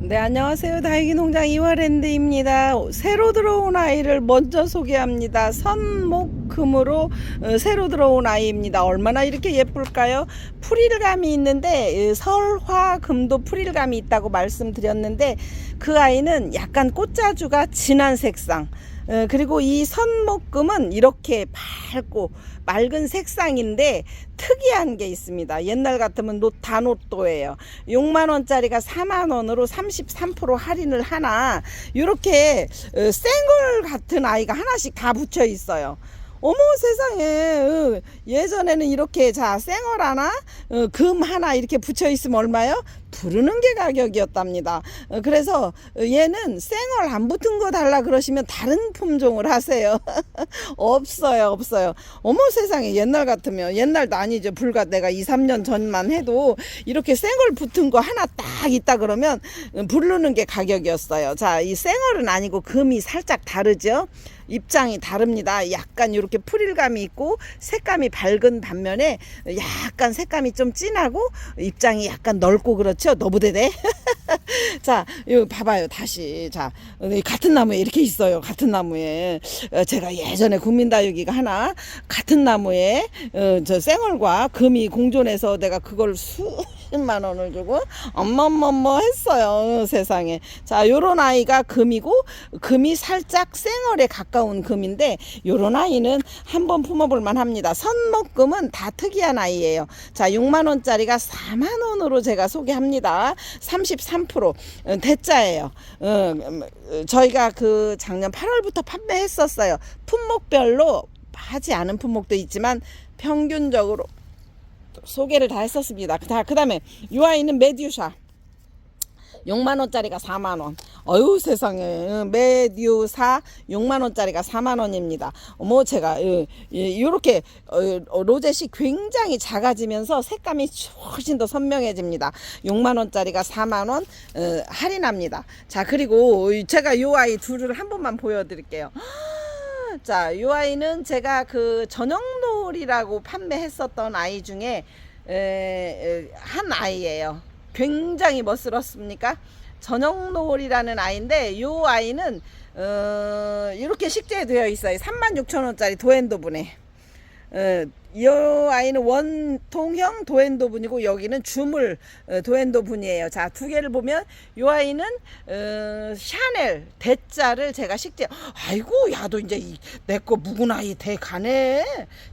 네, 안녕하세요. 다육이 농장 이화랜드입니다. 새로 들어온 아이를 먼저 소개합니다. 선목금으로 어, 새로 들어온 아이입니다. 얼마나 이렇게 예쁠까요? 풀일감이 있는데 어, 설화금도 풀일감이 있다고 말씀드렸는데 그 아이는 약간 꽃자주가 진한 색상 어, 그리고 이 선목금은 이렇게 밝고 맑은 색상인데 특이한 게 있습니다. 옛날 같으면 노, 단옷도예요. 6만 원짜리가 4만 원으로 33% 할인을 하나 이렇게 어, 생얼 같은 아이가 하나씩 다 붙여 있어요. 어머 세상에 어, 예전에는 이렇게 자 생얼 하나 어, 금 하나 이렇게 붙여 있으면 얼마요? 부르는 게 가격이었답니다. 어, 그래서 얘는 생얼 안 붙은 거 달라 그러시면 다른 품종을 하세요. 없어요, 없어요. 어머 세상에 옛날 같으면 옛날도 아니죠. 불과 내가 2, 3년 전만 해도 이렇게 생얼 붙은 거 하나 딱 있다 그러면 부르는 게 가격이었어요. 자, 이 생얼은 아니고 금이 살짝 다르죠. 입장이 다릅니다. 약간 이렇게 풀일감이 있고 색감이 밝은 반면에 약간 색감이 좀 진하고 입장이 약간 넓고 그렇죠. 너부대대. 자, 이거 봐봐요. 다시. 자, 이 같은 나무에 이렇게 있어요. 같은 나무에. 어, 제가 예전에 국민다육이가 하나 같은 나무에 어, 저 생얼과 금이 공존해서 내가 그걸 수 십만 원을 주고 엄머엄머 했어요. 어, 세상에. 자, 요런 아이가 금이고 금이 살짝 생얼에 가까운 금인데 요런 아이는 한번 품어볼 만합니다. 선목금은 다 특이한 아이예요. 자, 6만 원짜리가 4만 원으로 제가 소개합니다. 33% 어, 대짜예요. 어, 저희가 그 작년 8월부터 판매했었어요. 품목별로 하지 않은 품목도 있지만 평균적으로 소개를 다 했었습니다. 자, 그 다음에 이 아이는 메듀샤. 6만 원짜리가 4만 원. 어유 세상에 메듀사 6만 원짜리가 4만 원입니다. 어머 제가 이렇게 로zet이 굉장히 작아지면서 색감이 훨씬 더 선명해집니다. 6만 원짜리가 4만 원 어, 할인합니다. 자 그리고 제가 요 아이 둘을 한 번만 보여드릴게요. 자, 이 아이는 제가 그 전형놀이라고 판매했었던 아이 중에 에, 에, 한 아이예요. 굉장히 멋스럽습니까? 전형놀이라는 아이인데 이 아이는 어, 이렇게 식재되어 있어요. 36,000원짜리 도엔도분에. 어, 이 아이는 원통형 도엔도 분이고 여기는 주물 어, 도엔도 분이에요. 자, 두 개를 보면 이 아이는 어, 샤넬 대자를 제가 식재 아이고 야도 이제 내 거 묵은 아이 대 가네.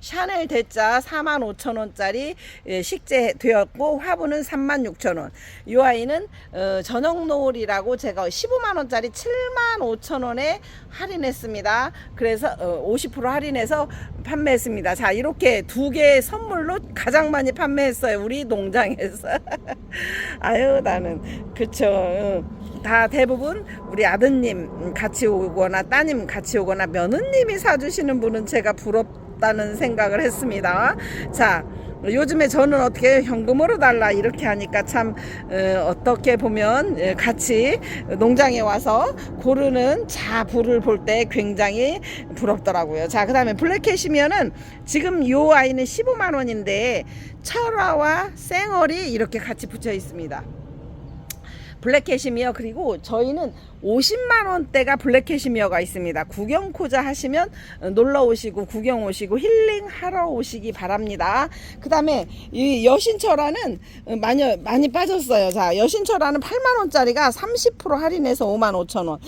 샤넬 대자 45,000원짜리 예, 식재 되었고 화분은 36,000원. 이 아이는 어, 전용 노을이라고 제가 15만 원짜리 7만 5천 원에 할인했습니다. 그래서 어, 50% 할인해서 판매했습니다. 자, 이렇게 두 개 선물로 가장 많이 판매했어요. 우리 농장에서. 아유, 나는 그쵸. 어, 다 대부분 우리 아드님 같이 오거나 따님 같이 오거나 며느님이 사주시는 분은 제가 부럽다는 생각을 했습니다. 자, 요즘에 저는 어떻게 현금으로 달라 이렇게 하니까 참 어, 떻게 보면 어, 같이 농장에 와서 고르는 자부를 볼 때 굉장히 부럽더라고요. 자, 그다음에 블랙캣이면은 지금 요 아이는 15만 원인데 철화와 생얼이 이렇게 같이 붙여 있습니다. 블랙 캐시미어 그리고 저희는 50만 원대가 블랙 캐시미어가 있습니다. 구경 코자 하시면 놀러 오시고 구경 오시고 힐링 하러 오시기 바랍니다. 그다음에 이 여신철화는 많이 많이 빠졌어요. 자, 여신철화는 8만 원짜리가 30% 할인해서 5만 5천 원.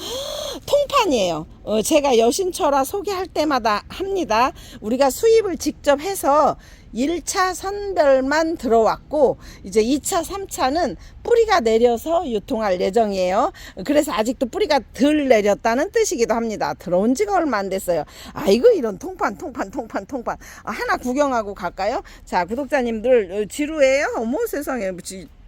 통판이에요. 어, 제가 여신철화 소개할 때마다 합니다. 우리가 수입을 직접 해서 1차 선별만 들어왔고 이제 2차, 3차는 뿌리가 내려서 유통할 예정이에요. 그래서 아직도 뿌리가 덜 내렸다는 뜻이기도 합니다. 들어온 지가 얼마 안 됐어요. 아이고 이런 통판 통판 통판 통판 아, 하나 구경하고 갈까요? 자 구독자님들 어, 지루해요? 어머 세상에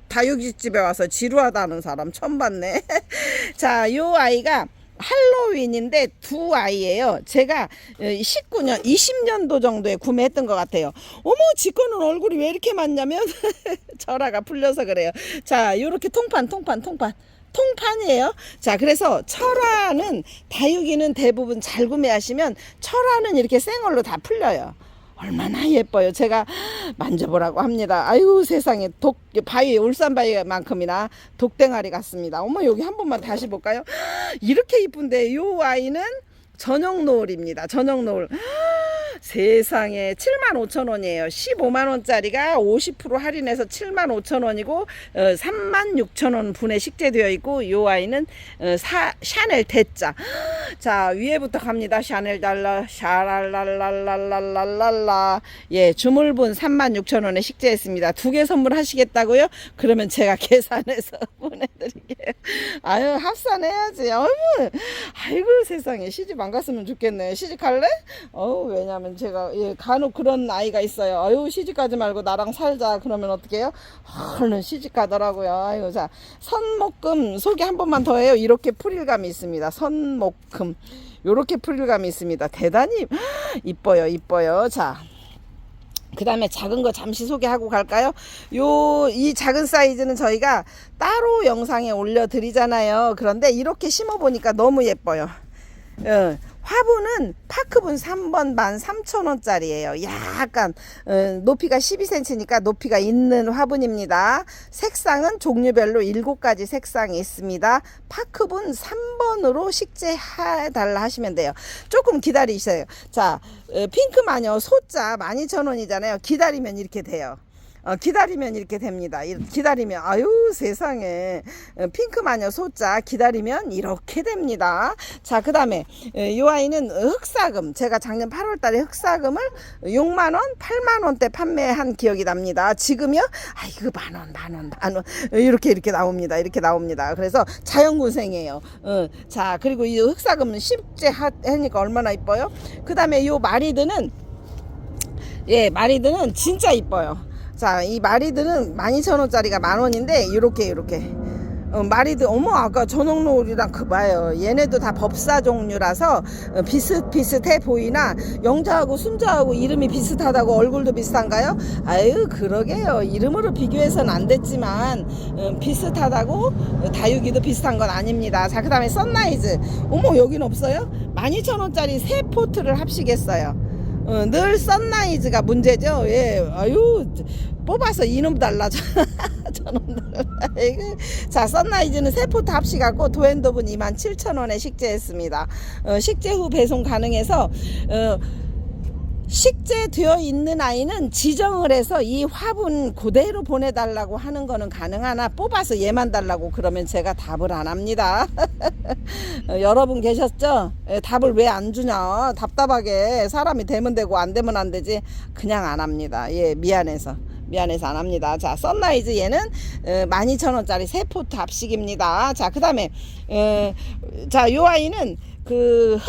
다육이집에 와서 지루하다는 사람 처음 봤네. 자, 요 아이가 할로윈인데 두 아이예요. 제가 19년, 20년도 정도에 구매했던 것 같아요. 어머, 지거는 얼굴이 왜 이렇게 많냐면 절하가 풀려서 그래요. 자, 요렇게 통판, 통판, 통판. 통판이에요. 자, 그래서 철화는 다육이는 대부분 잘 구매하시면 철화는 이렇게 생얼로 다 풀려요. 얼마나 예뻐요. 제가 만져보라고 합니다. 아유 세상에 독 바위 울산 바위만큼이나 독댕아리 같습니다. 어머 여기 한 번만 다시 볼까요? 이렇게 이쁜데 요 아이는 전용 노을입니다. 전용 노을. 세상에 7만 5천 원이에요. 15만 원짜리가 50% 할인해서 7만 5천 원이고 어, 3만 6천 원 분에 식재되어 있고 요 아이는 어, 사, 샤넬 대자. 자 위에부터 갑니다. 샤넬 달라 샤랄랄랄랄랄랄라 예 주물분 3만 6천 원에 식재했습니다. 두 개 선물하시겠다고요? 그러면 제가 계산해서 보내드릴게요. 아유 합산해야지. 어머 아이고 세상에 시집 안 갔으면 좋겠네. 시집 갈래? 어우 왜냐면 제가 예, 간혹 그런 아이가 있어요. 아유 시집 가지 말고 나랑 살자 그러면 어떡해요? 얼른 시집 가더라고요. 아유 자 선목금 소개 한 번만 더 해요. 이렇게 풀일감이 있습니다. 선목금 요렇게 풀일감이 있습니다. 대단히 이뻐요, 이뻐요. 자. 그 다음에 작은 거 잠시 소개하고 갈까요? 요, 이 작은 사이즈는 저희가 따로 영상에 올려드리잖아요. 그런데 이렇게 심어보니까 너무 예뻐요. 어, 화분은 파크분 3번 반 3,000원짜리예요. 약간 어, 높이가 12cm니까 높이가 있는 화분입니다. 색상은 종류별로 7가지 색상이 있습니다. 파크분 3번으로 식재해 달라 하시면 돼요. 조금 기다리세요. 자, 어, 핑크 마녀 소자 12,000원이잖아요. 기다리면 이렇게 돼요. 어, 기다리면 이렇게 됩니다. 이- 기다리면 아유 세상에 어, 핑크 마녀 소자 기다리면 이렇게 됩니다. 자 그다음에 어, 이 아이는 흑사금 제가 작년 8월달에 흑사금을 6만 원, 8만 원대 판매한 기억이 납니다. 지금요? 아 이거 만 원, 만 원, 만 원 이렇게 이렇게 나옵니다. 이렇게 나옵니다. 그래서 자연고생이에요. 어, 자 그리고 이 흑사금은 쉽게 하- 하니까 얼마나 이뻐요? 그다음에 이 마리드는 예, 마리드는 진짜 이뻐요. 자, 이 마리드는 12,000원짜리가 만 원인데, 요렇게, 요렇게. 어, 마리드, 어머, 아까 전용노을이랑 그 봐요. 얘네도 다 법사 종류라서 어, 비슷비슷해 보이나, 영자하고 순자하고 이름이 비슷하다고 얼굴도 비슷한가요? 아유, 그러게요. 이름으로 비교해서는 안 됐지만, 어, 비슷하다고 어, 다육이도 비슷한 건 아닙니다. 자, 그 다음에 선라이즈. 어머, 여긴 없어요? 12,000원짜리 세 포트를 합시겠어요. 어, 늘 선라이즈가 문제죠. 예, 아유 뽑아서 이놈 달라 저놈. 자, 선라이즈는 세 포트 합식하고 도엔도분 27,000원에 식재했습니다. 어, 식재 후 배송 가능해서 어, 식재되어 있는 아이는 지정을 해서 이 화분 그대로 보내달라고 하는 거는 가능하나 뽑아서 얘만 달라고 그러면 제가 답을 안 합니다. 어, 여러분 계셨죠? 에, 답을 왜 안 주냐? 답답하게 사람이 되면 되고 안 되면 안 되지. 그냥 안 합니다. 예, 미안해서. 미안해서 안 합니다. 자, 썬라이즈 얘는 어, 12,000원짜리 세 포트 합식입니다. 자, 그 다음에, 어, 자, 요 아이는 그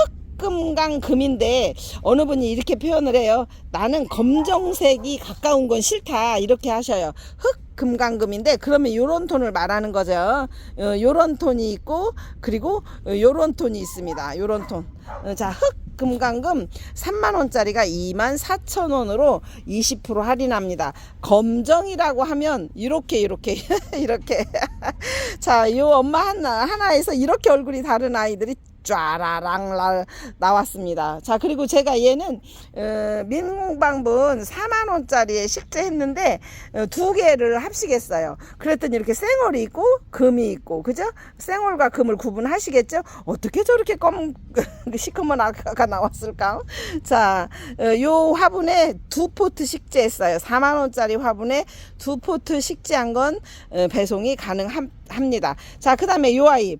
흑, 금강 금인데 어느 분이 이렇게 표현을 해요. 나는 검정색이 가까운 건 싫다 이렇게 하셔요. 흑 금강금인데 그러면 요런 톤을 말하는 거죠. 어, 요런 톤이 있고 그리고 어, 요런 톤이 있습니다. 요런 톤. 어, 자, 흑 금강금 3만 원짜리가 2만 4천 원으로 20% 할인합니다. 검정이라고 하면 이렇게 이렇게 이렇게 자, 요 엄마 하나 하나에서 이렇게 얼굴이 다른 아이들이 쫘라랑라 나왔습니다. 자 그리고 제가 얘는 어, 민공방분 4만 원짜리에 식재했는데 어, 두 개를 합시겠어요. 그랬더니 이렇게 생얼이 있고 금이 있고 그죠? 생얼과 금을 구분하시겠죠? 어떻게 저렇게 검 시커먼 아가가 나왔을까? 자, 어, 요 화분에 두 포트 식재했어요. 4만 원짜리 화분에 두 포트 식재한 건 어, 배송이 가능합니다. 자, 그 다음에 요 아이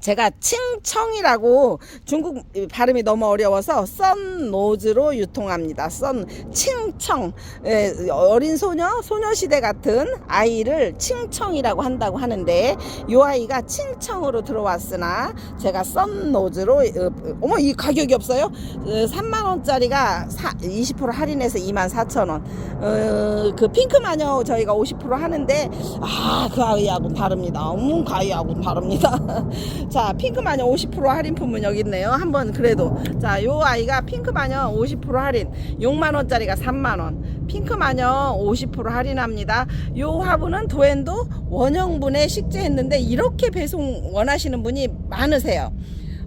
제가 칭청이라고 중국 발음이 너무 어려워서 썬노즈로 유통합니다. 썬 칭청 예, 어린 소녀 소녀시대 같은 아이를 칭청이라고 한다고 하는데 이 아이가 칭청으로 들어왔으나 제가 썬노즈로 어, 어머 이 가격이 없어요? 어, 3만 원짜리가 20% 할인해서 2만 4천 원. 어, 그 핑크 마녀 저희가 50% 하는데 아그 아이하고는 다릅니다. 음, 그 아이하고는 다릅니다. 자, 핑크 마녀 50% 할인품은 여기 있네요. 한번 그래도. 자, 요 아이가 핑크 마녀 50% 할인. 6만 원짜리가 3만 원. 핑크 마녀 50% 할인합니다. 요 화분은 도엔도 원형분에 식재했는데 이렇게 배송 원하시는 분이 많으세요.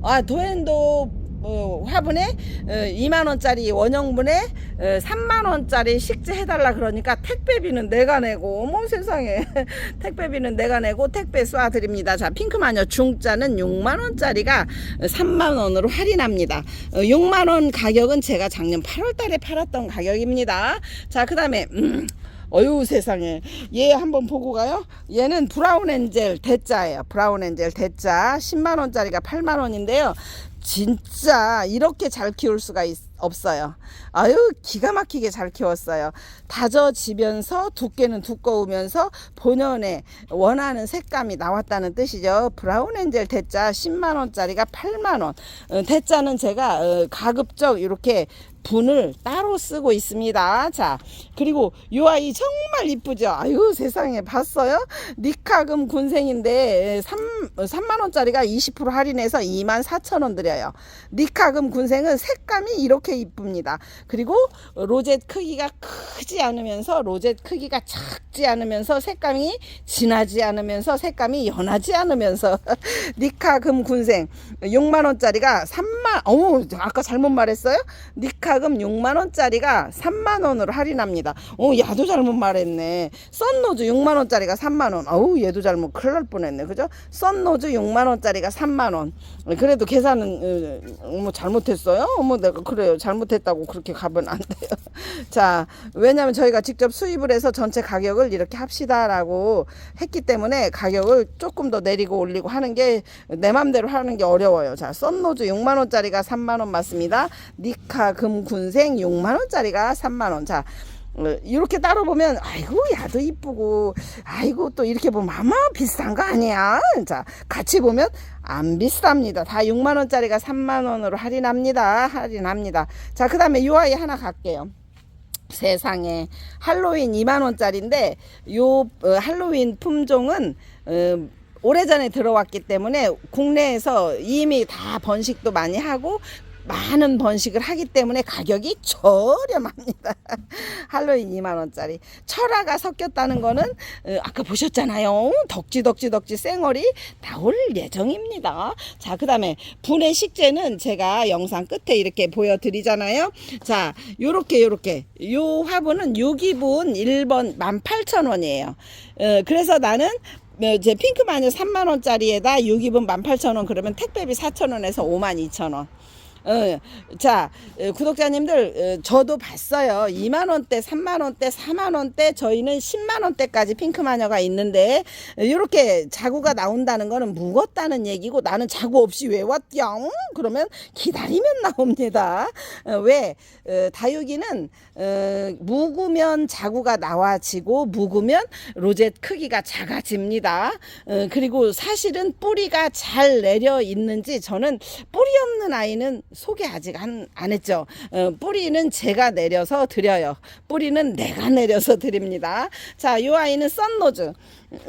아, 도엔도 어, 화분에 어, 2만 원짜리 원형분에 어, 3만 원짜리 식재 해달라 그러니까 택배비는 내가 내고 어머 세상에 택배비는 내가 내고 택배 쏴 드립니다. 자 핑크 마녀 중짜는 6만 원짜리가 3만 원으로 할인합니다. 어, 6만 원 가격은 제가 작년 8월달에 팔았던 가격입니다. 자 그다음에 음, 어유 세상에 얘 한번 보고 가요. 얘는 브라운 엔젤 대짜예요. 브라운 엔젤 대짜 10만 원짜리가 8만 원인데요. 진짜 이렇게 잘 키울 수가 있, 없어요. 아유 기가 막히게 잘 키웠어요. 다져지면서 두께는 두꺼우면서 본연의 원하는 색감이 나왔다는 뜻이죠. 브라운 엔젤 대짜 10만 원짜리가 8만 원. 어, 대짜는 제가 어, 가급적 이렇게 분을 따로 쓰고 있습니다. 자, 그리고 이 아이 정말 이쁘죠? 아유, 세상에 봤어요? 니카금 군생인데 3, 3만 원짜리가 20% 할인해서 2만 4천 원 드려요. 니카금 군생은 색감이 이렇게 이쁩니다. 그리고 로젯 크기가 크지 않으면서 로젯 크기가 작지 않으면서 색감이 진하지 않으면서 색감이 연하지 않으면서 니카금 군생 6만 원짜리가 3만 어우 아까 잘못 말했어요? 니카 금 6만 원짜리가 3만 원으로 할인합니다. 오 야도 잘못 말했네. 썬노즈 6만 원짜리가 3만 원. 어우 얘도 잘못 큰일 날 뻔했네. 그죠? 썬노즈 6만 원짜리가 3만 원. 그래도 계산은 어, 뭐 잘못했어요? 어머 내가 그래요. 잘못했다고 그렇게 가면 안 돼요. 자, 왜냐면 저희가 직접 수입을 해서 전체 가격을 이렇게 합시다라고 했기 때문에 가격을 조금 더 내리고 올리고 하는 게 내 맘대로 하는 게 어려워요. 자, 썬노즈 6만 원짜리가 3만 원 맞습니다. 니카 금 군생 6만 원짜리가 3만 원. 자, 어, 이렇게 따로 보면 아이고 야도 이쁘고 아이고 또 이렇게 보면 아마 비슷한 거 아니야? 자 같이 보면 안 비슷합니다. 다 6만 원짜리가 3만 원으로 할인합니다. 할인합니다. 자 그 다음에 요 아이 하나 갈게요. 세상에. 할로윈 2만 원짜리인데 요 어, 할로윈 품종은 어, 오래전에 들어왔기 때문에 국내에서 이미 다 번식도 많이 하고 많은 번식을 하기 때문에 가격이 저렴합니다. 할로윈 2만 원짜리. 철화가 섞였다는 거는 어, 아까 보셨잖아요. 덕지 덕지 덕지 쌩얼이 나올 예정입니다. 자, 그 다음에 분해 식재는 제가 영상 끝에 이렇게 보여드리잖아요. 자, 요렇게 요렇게 요 화분은 유기분 1번 18,000원이에요. 어, 그래서 나는 어, 제 핑크 마녀 3만 원짜리에다 유기분 18,000원 그러면 택배비 4,000원에서 52,000원. 어, 자, 어, 구독자님들, 어, 저도 봤어요. 2만 원대, 3만 원대, 4만 원대, 저희는 10만 원대까지 핑크 마녀가 있는데, 이렇게 자구가 나온다는 거는 묵었다는 얘기고, 나는 자구 없이 왜 왔죠? 그러면 기다리면 나옵니다. 어, 왜? 어, 다육이는, 어, 묵으면 자구가 나와지고, 묵으면 로젯 크기가 작아집니다. 어, 그리고 사실은 뿌리가 잘 내려 있는지, 저는 뿌리 없는 아이는 소개 아직 안, 안 했죠. 어, 뿌리는 제가 내려서 드려요. 뿌리는 내가 내려서 드립니다. 자, 이 아이는 썬노즈.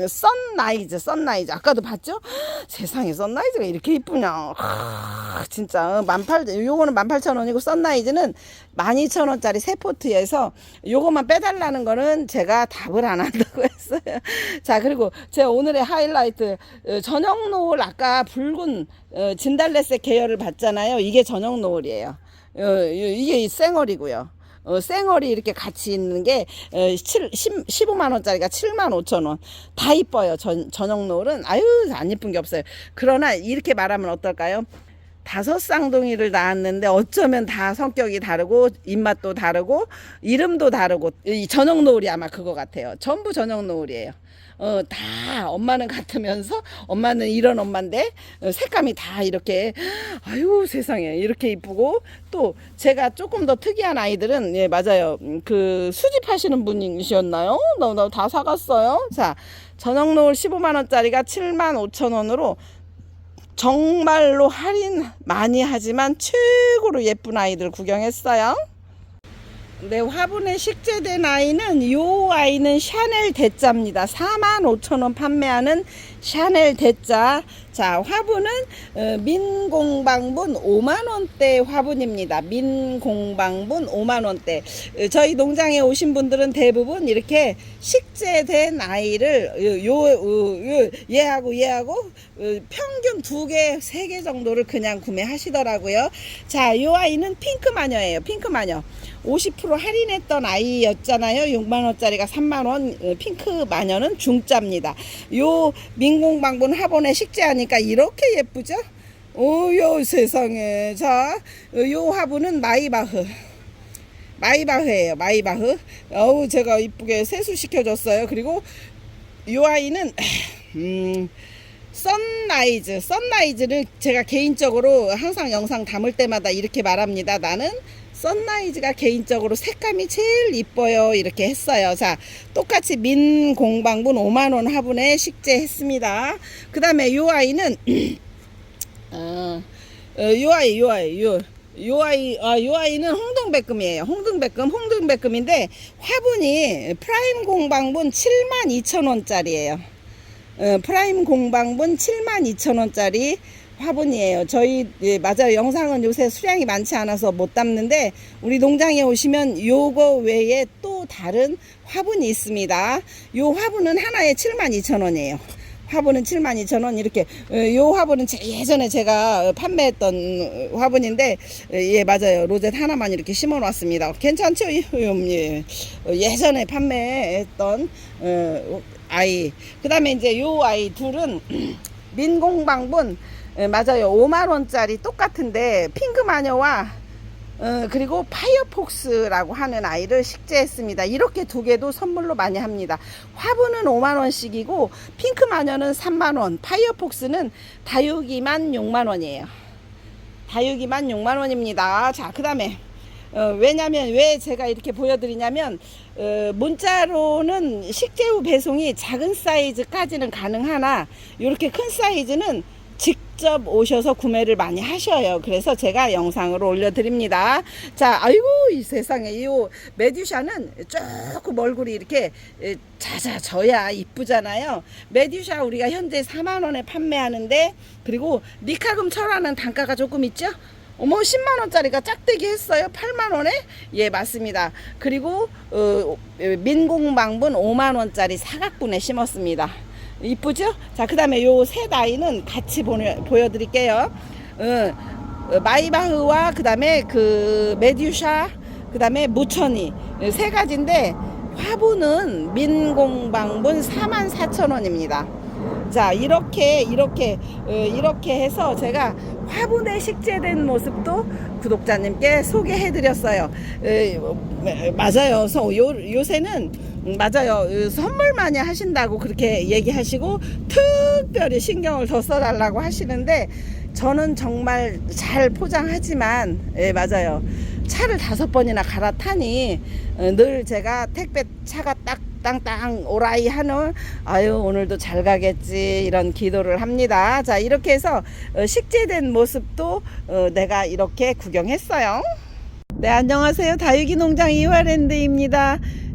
썬라이즈, 썬라이즈. 아까도 봤죠? 세상에 썬라이즈가 이렇게 이쁘냐. 하, 진짜. 만팔, 요거는 만팔천 원이고 썬라이즈는 만이천 원짜리 세 포트에서 요거만 빼달라는 거는 제가 답을 안 한다고 했어요. 자, 그리고 제 오늘의 하이라이트. 어, 저녁 노을 아까 붉은 어, 진달래색 계열을 봤잖아요. 이게 저녁 노을이에요. 어, 이게 쌩얼이고요. 어, 쌩얼이 이렇게 같이 있는 게 어, 7, 10, 15만 원짜리가 7만 5천 원. 다 이뻐요. 전, 저녁 노을은 아유 안 이쁜 게 없어요. 그러나 이렇게 말하면 어떨까요? 다섯 쌍둥이를 낳았는데 어쩌면 다 성격이 다르고 입맛도 다르고 이름도 다르고 이 저녁 노을이 아마 그거 같아요. 전부 저녁 노을이에요. 어, 다 엄마는 같으면서 엄마는 이런 엄마인데 어, 색감이 다 이렇게 아유 세상에 이렇게 이쁘고 또 제가 조금 더 특이한 아이들은 예 맞아요 음, 그 수집하시는 분이셨나요? 나다 사갔어요. 자 저녁 노을 15만 원짜리가 7만 5천 원으로 정말로 할인 많이 하지만 최고로 예쁜 아이들 구경했어요. 네, 화분에 식재된 아이는 요 아이는 샤넬 대짜입니다. 4만 5천 원 판매하는 샤넬 대짜. 자, 화분은 어, 민공방분 5만 원대 화분입니다. 민공방분 5만 원대. 어, 저희 농장에 오신 분들은 대부분 이렇게 식재된 아이를 요, 요, 요 얘하고 얘하고 어, 평균 두 개, 세 개 정도를 그냥 구매하시더라고요. 자, 요 아이는 핑크 마녀예요. 핑크 마녀. 50% 할인했던 아이였잖아요. 6만 원짜리가 3만 원. 어, 핑크 마녀는 중짜입니다. 요 민공방분 화분에 식재하니까 이렇게 예쁘죠? 오요 세상에. 자, 요 화분은 마이바흐. 마이바흐예요. 마이바흐. 어우 제가 이쁘게 세수시켜 줬어요. 그리고 요 아이는 음 선라이즈, 선라이즈를 제가 개인적으로 항상 영상 담을 때마다 이렇게 말합니다. 나는 선라이즈가 개인적으로 색감이 제일 이뻐요. 이렇게 했어요. 자, 똑같이 민 공방분 5만원 화분에 식재했습니다. 그 다음에 요 아이는, 어, 어, 요 아이, 요 아이, 요, 요 아이, 아, 요 아이는 홍등백금이에요. 홍등백금, 홍등백금인데 화분이 프라임 공방분 72,000원짜리예요. 어, 프라임 공방분 72,000원짜리 화분이에요. 저희 예, 맞아요. 영상은 요새 수량이 많지 않아서 못 담는데 우리 농장에 오시면 요거 외에 또 다른 화분이 있습니다. 요 화분은 하나에 72,000원이에요. 화분은 72,000원 이렇게 어, 요 화분은 제- 예전에 제가 판매했던 화분인데 어, 예 맞아요 로zet 하나만 이렇게 심어 놨습니다 괜찮죠 예. 어, 예전에 판매했던 어, 아이 그 다음에 이제 요 아이 둘은 민공방분 예, 맞아요 5만원짜리 똑같은데 핑크 마녀와 어, 그리고 파이어폭스라고 하는 아이를 식재했습니다. 이렇게 두 개도 선물로 많이 합니다. 화분은 5만원씩이고 핑크 마녀는 3만원, 파이어폭스는 다육이만 6만원이에요. 다육이만 6만원입니다. 자, 그 다음에 어, 왜냐면 왜 제가 이렇게 보여드리냐면 어, 문자로는 식재후 배송이 작은 사이즈까지는 가능하나 이렇게 큰 사이즈는 직접 오셔서 구매를 많이 하셔요. 그래서 제가 영상으로 올려드립니다. 자, 아이고 이 세상에 이 메듀샤는 조금 얼굴이 이렇게 에, 잦아져야 이쁘잖아요. 메듀샤 우리가 현재 4만 원에 판매하는데 그리고 니카금 철화는 단가가 조금 있죠? 어머 10만 원짜리가 짝대기 했어요? 8만 원에? 예 맞습니다. 그리고 어, 민공방분 5만 원짜리 사각분에 심었습니다. 이쁘죠? 자 그 다음에 요세 아이는 같이 보내, 보여드릴게요. 어, 어, 마이바흐와 그 다음에 그 메듀샤 그 다음에 무천이. 세 가지인데 화분은 민공방분 4만 4천 원입니다 자 이렇게 이렇게 어, 이렇게 해서 제가 화분에 식재된 모습도 구독자님께 소개해 드렸어요. 맞아요. 서- 요, 요새는 음, 맞아요. 어, 선물 많이 하신다고 그렇게 얘기하시고 특별히 신경을 더 써달라고 하시는데 저는 정말 잘 포장하지만 예 맞아요. 차를 다섯 번이나 갈아타니 어, 늘 제가 택배 차가 딱 땅땅 오라이 하는 아유 오늘도 잘 가겠지 이런 기도를 합니다. 자 이렇게 해서 어, 식재된 모습도 어, 내가 이렇게 구경했어요. 네 안녕하세요 다육이 농장 이화랜드입니다.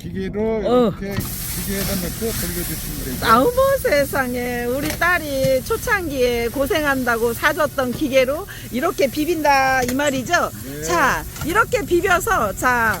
기계로 어. 이렇게 기계에다 넣고 돌려주시면 되죠. 아우머 세상에 우리 딸이 초창기에 고생한다고 사줬던 기계로 이렇게 비빈다 이 말이죠. 네. 자 이렇게 비벼서 자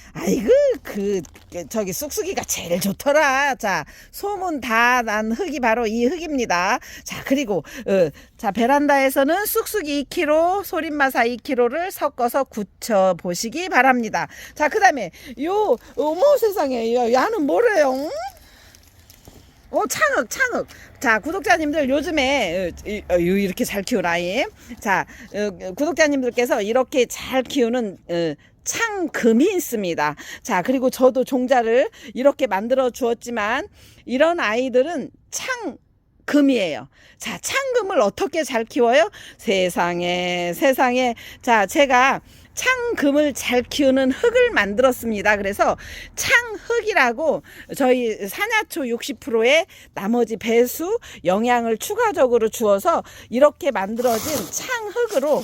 아이고 그, 그 저기 쑥쑥이가 제일 좋더라. 자 소문 다 난 흙이 바로 이 흙입니다. 자 그리고 어, 자 베란다에서는 쑥쑥이 2kg, 소림마사 2kg를 섞어서 굳혀 보시기 바랍니다. 자 그다음에 요 어머 세상에 야, 야는 뭐래요? 응? 어 창흑 창흑 자 구독자님들 요즘에 어, 이- 어, 요- 이렇게 잘 아이 자 어, 구독자님들께서 이렇게 잘 키우는 어, 창금이 있습니다. 자 그리고 저도 종자를 이렇게 만들어 주었지만 이런 아이들은 창 금이에요. 자 창금을 어떻게 잘 키워요? 세상에 세상에. 자 제가 창금을 잘 키우는 흙을 만들었습니다. 그래서 창흙이라고 저희 산야초 60%에 나머지 배수 영양을 추가적으로 주어서 이렇게 만들어진 창흙으로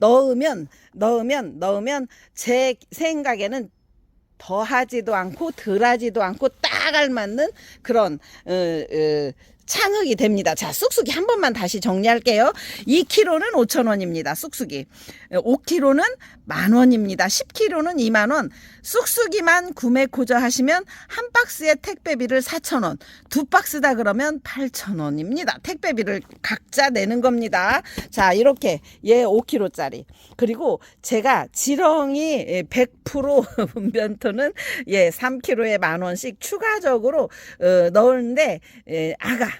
넣으면 넣으면 넣으면 제 생각에는 더하지도 않고 덜하지도 않고 딱 알맞는 그런 어, 어, 창흙이 됩니다. 자, 쑥쑥이 한 번만 다시 정리할게요. 2kg는 5,000원입니다. 쑥쑥이. 5kg는 만 원입니다. 10kg는 2만 원. 쑥쑥이만 구매 고정하시면 한 박스에 택배비를 4,000원. 두 박스다 그러면 8,000원입니다. 택배비를 각자 내는 겁니다. 자, 이렇게 얘 5kg짜리. 그리고 제가 지렁이 100% 분변토는 예, 3kg에 만 원씩 추가적으로 어, 넣는데 예, 아가 어,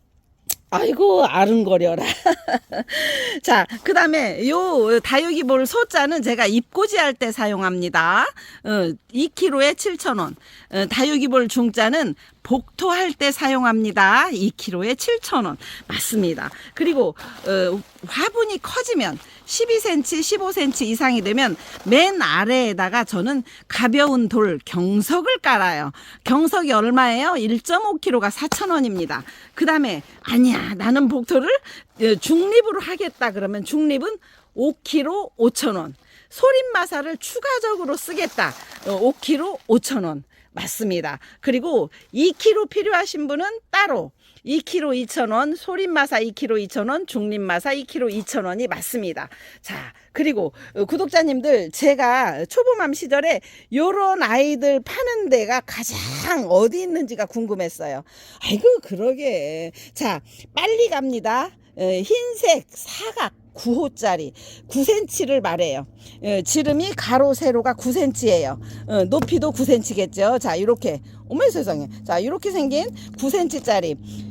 아이고 아른거려라. 자, 그 다음에 요 다육이 볼 소자는 제가 입고지 할때 사용합니다. 어, 2kg에 7,000원. 어, 다육이 볼 중자는 복토할 때 사용합니다. 2kg에 7,000원. 맞습니다. 그리고 어, 화분이 커지면 12cm, 15cm 이상이 되면 맨 아래에다가 저는 가벼운 돌 경석을 깔아요. 경석이 얼마예요? 1.5kg가 4,000원입니다. 그 다음에 아니야 나는 복토를 어, 중립으로 하겠다 그러면 중립은 5kg 5,000원. 소림마사를 추가적으로 쓰겠다. 어, 5kg 5,000원. 맞습니다. 그리고 2kg 필요하신 분은 따로 2kg 2,000원, 소림마사 2kg 2,000원, 중림마사 2kg 2,000원이 맞습니다. 자, 그리고 어, 구독자님들 제가 초보맘 시절에 요런 아이들 파는 데가 가장 어디 있는지가 궁금했어요. 아이고 그러게. 자, 빨리 갑니다. 에, 흰색 사각 9호짜리 9cm를 말해요. 에, 지름이 가로 세로가 9cm예요. 어, 높이도 9cm겠죠. 자, 이렇게 어머 세상에. 자, 이렇게 생긴 9cm짜리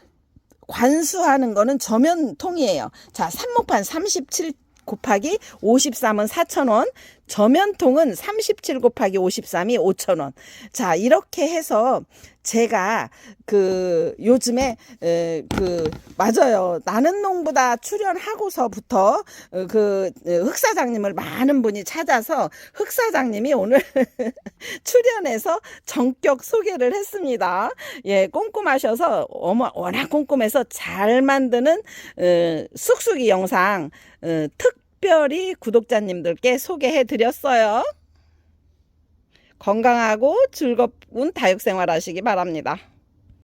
관수하는 거는 저면통이에요. 자, 삽목판 37 곱하기 53은 4,000원, 저면통은 37 곱하기 53이 5,000원. 자, 이렇게 해서 제가 그 요즘에 에, 그 맞아요. 나는 농부다 출연하고서부터 어, 그 어, 흑사장님을 많은 분이 찾아서 흑사장님이 오늘 출연해서 전격 소개를 했습니다. 예, 꼼꼼하셔서 어머 워낙 꼼꼼해서 잘 만드는 어, 쑥쑥이 영상 어, 특별히 구독자님들께 소개해 드렸어요. 건강하고 즐거운 다육생활 하시기 바랍니다.